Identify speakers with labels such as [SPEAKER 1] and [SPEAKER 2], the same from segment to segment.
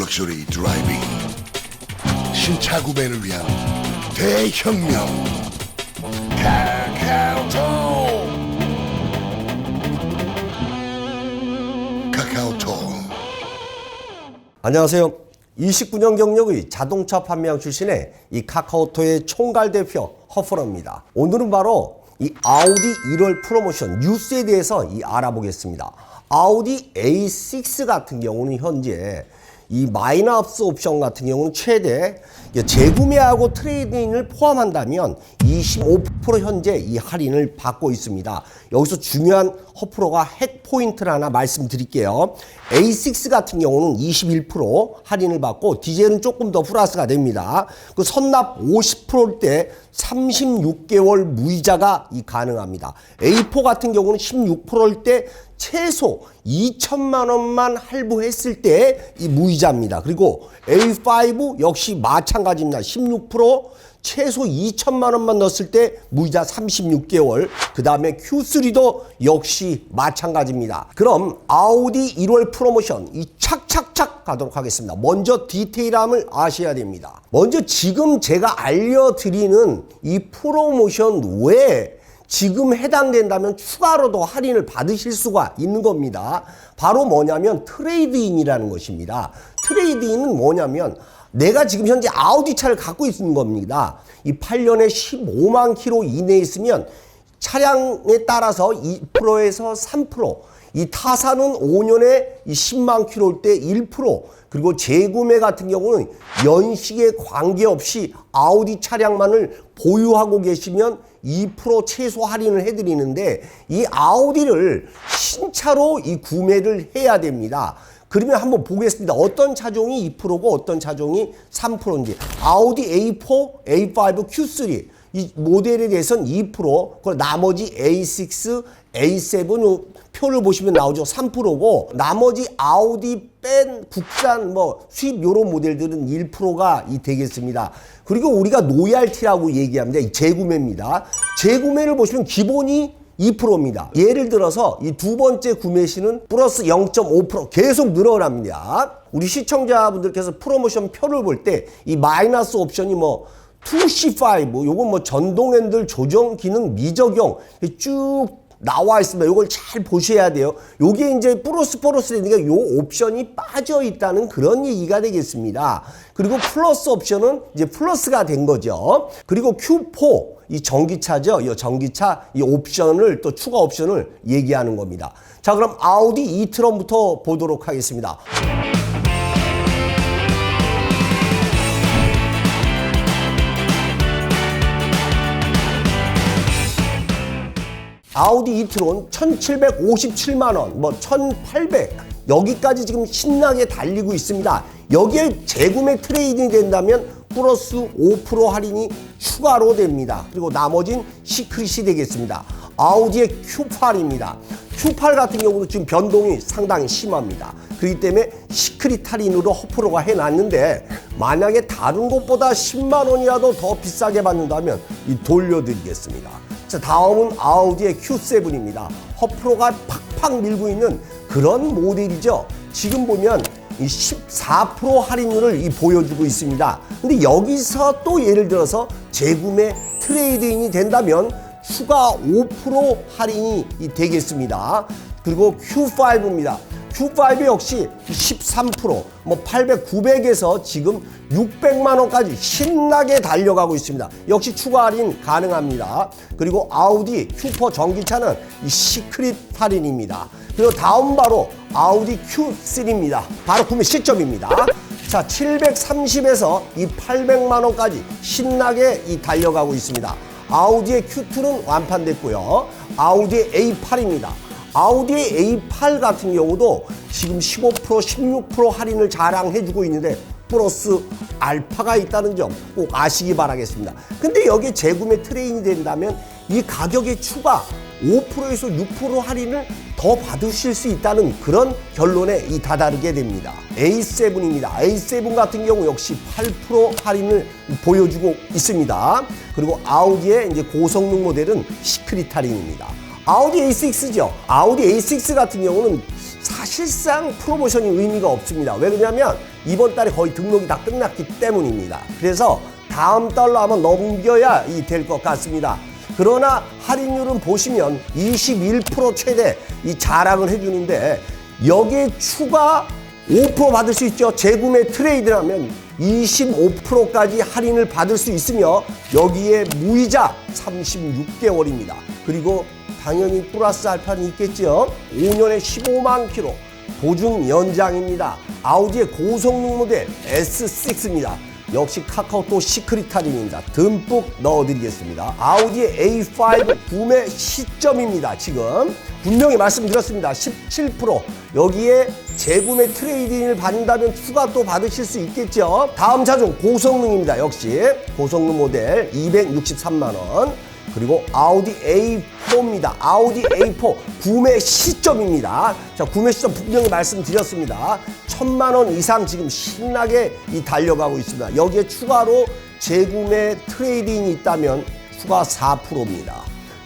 [SPEAKER 1] 럭셔리 드라이빙 신차 구매를 위한 대혁명 카카오톡 카카오톡
[SPEAKER 2] 안녕하세요. 29년 경력의 자동차 판매왕 출신의 이 카카오톡의 총괄 대표 허프로입니다. 오늘은 바로 이 아우디 1월 프로모션 뉴스에 대해서 이 알아보겠습니다. 아우디 A6 같은 경우는 현재 이 마이너스 옵션 같은 경우는 최대 재구매하고 트레이딩을 포함한다면 25% 현재 이 할인을 받고 있습니다. 여기서 중요한 허프로가 핵 포인트를 하나 말씀드릴게요. A6 같은 경우는 21% 할인을 받고 디젤은 조금 더 플러스가 됩니다. 그 선납 50%일 때 36개월 무이자가 이 가능합니다. A4 같은 경우는 16%일 때 최소 2천만 원만 할부했을 때 이 무이자입니다. 그리고 A5 역시 마찬가지입니다. 16% 최소 2천만 원만 넣었을 때 무이자 36개월. 그 다음에 Q3도 역시 마찬가지입니다. 그럼 아우디 1월 프로모션 이 착착착 가도록 하겠습니다. 먼저 디테일함을 아셔야 됩니다. 먼저 지금 제가 알려드리는 이 프로모션 외에 지금 해당된다면 추가로도 할인을 받으실 수가 있는 겁니다. 바로 뭐냐면 트레이드인이라는 것입니다. 트레이드인은 뭐냐면 내가 지금 현재 아우디 차를 갖고 있는 겁니다. 이 8년에 15만 킬로 이내에 있으면 차량에 따라서 2%에서 3%, 이 타사는 5년에 이 10만 킬로일 때 1%, 그리고 재구매 같은 경우는 연식에 관계없이 아우디 차량만을 보유하고 계시면 2% 최소 할인을 해드리는데 이 아우디를 신차로 이 구매를 해야 됩니다. 그러면 한번 보겠습니다. 어떤 차종이 2%고 어떤 차종이 3%인지. 아우디 A4, A5, Q3 이 모델에 대해서는 2%, 그리고 나머지 A6, A7 요 표를 보시면 나오죠. 3%고 나머지 아우디 뺀 국산 뭐 수입 요런 모델들은 1%가 이 되겠습니다. 그리고 우리가 노얄티라고 얘기합니다. 이 재구매입니다. 재구매를 보시면 기본이 2%입니다. 예를 들어서 이 두 번째 구매 시는 플러스 0.5% 계속 늘어납니다. 우리 시청자분들께서 프로모션 표를 볼 때 이 마이너스 옵션이 뭐 2C5 요건 뭐 전동 핸들 조정 기능 미적용 쭉 나와 있습니다. 요걸 잘 보셔야 돼요. 요게 이제 플러스 플러스 되니까 요 옵션이 빠져 있다는 그런 얘기가 되겠습니다. 그리고 플러스 옵션은 이제 플러스가 된 거죠. 그리고 Q4 이 전기차죠. 이 전기차 이 옵션을 또 추가 옵션을 얘기하는 겁니다. 자, 그럼 아우디 이트럼부터 보도록 하겠습니다. 아우디 이트론 1757만 원, 뭐 1800, 여기까지 지금 신나게 달리고 있습니다. 여기에 재구매 트레이딩이 된다면 플러스 5% 할인이 추가로 됩니다. 그리고 나머진 시크릿이 되겠습니다. 아우디의 Q8입니다. Q8 같은 경우도 지금 변동이 상당히 심합니다. 그렇기 때문에 시크릿 할인으로 허프로가 해놨는데 만약에 다른 곳보다 10만 원이라도 더 비싸게 받는다면 이 돌려드리겠습니다. 자, 다음은 아우디의 Q7입니다. 허프로가 팍팍 밀고 있는 그런 모델이죠. 지금 보면 이 14% 할인율을 이 보여주고 있습니다. 근데 여기서 또 예를 들어서 재구매 트레이드인이 된다면 추가 5% 할인이 이 되겠습니다. 그리고 Q5입니다. Q5 역시 13%, 뭐 800, 900에서 지금 600만 원까지 신나게 달려가고 있습니다. 역시 추가 할인 가능합니다. 그리고 아우디 큐퍼 전기차는 이 시크릿 할인입니다. 그리고 다음 바로 아우디 Q3입니다. 바로 구매 시점입니다. 자, 730에서 이 800만 원까지 신나게 이 달려가고 있습니다. 아우디의 Q2는 완판됐고요. 아우디의 A8입니다. 아우디의 A8 같은 경우도 지금 15% 16% 할인을 자랑해주고 있는데 플러스 알파가 있다는 점 꼭 아시기 바라겠습니다. 근데 여기에 재구매 트레인이 된다면 이 가격의 추가 5%에서 6% 할인을 더 받으실 수 있다는 그런 결론에 이 다다르게 됩니다. A7입니다. A7 같은 경우 역시 8% 할인을 보여주고 있습니다. 그리고 아우디의 이제 고성능 모델은 시크릿 할인입니다. 아우디 A6죠. 아우디 A6 같은 경우는 사실상 프로모션이 의미가 없습니다. 왜 그러냐면 이번 달에 거의 등록이 다 끝났기 때문입니다. 그래서 다음 달로 아마 넘겨야 이될것 같습니다. 그러나 할인율은 보시면 21% 최대 이 자랑을 해주는데 여기에 추가 5% 받을 수 있죠. 재구매 트레이드라면 25%까지 할인을 받을 수 있으며 여기에 무이자 36개월입니다. 그리고 당연히 플러스 알파는 있겠죠. 5년에 15만 킬로 보증 연장입니다. 아우디의 고성능 모델 S6입니다. 역시 카카오톡 시크릿 할인입니다. 듬뿍 넣어드리겠습니다. 아우디의 A5 구매 시점입니다. 지금 분명히 말씀드렸습니다. 17% 여기에 재구매 트레이딩을 받는다면 추가 또 받으실 수 있겠죠. 다음 차종 고성능입니다. 역시 고성능 모델 263만 원. 그리고 아우디 A4입니다. 아우디 A4 구매 시점입니다. 자, 구매 시점 분명히 말씀드렸습니다. 천만 원 이상 지금 신나게 이 달려가고 있습니다. 여기에 추가로 재구매 트레이딩이 있다면 추가 4%입니다.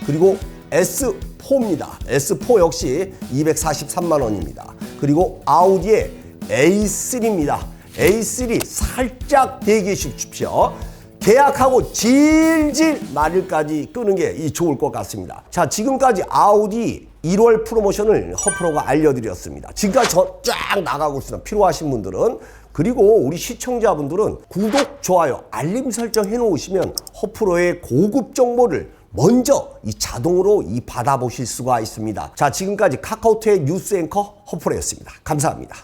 [SPEAKER 2] 그리고 S4입니다. S4 역시 243만 원입니다. 그리고 아우디의 A3입니다. A3 살짝 대기해 주십시오. 계약하고 질질 말일까지 끄는 게 이 좋을 것 같습니다. 자, 지금까지 아우디 1월 프로모션을 허프로가 알려드렸습니다. 지금까지 저 쫙 나가고 있습니다. 필요하신 분들은. 그리고 우리 시청자분들은 구독, 좋아요, 알림 설정 해놓으시면 허프로의 고급 정보를 먼저 이 자동으로 이 받아보실 수가 있습니다. 자, 지금까지 카카오톡의 뉴스 앵커 허프로였습니다. 감사합니다.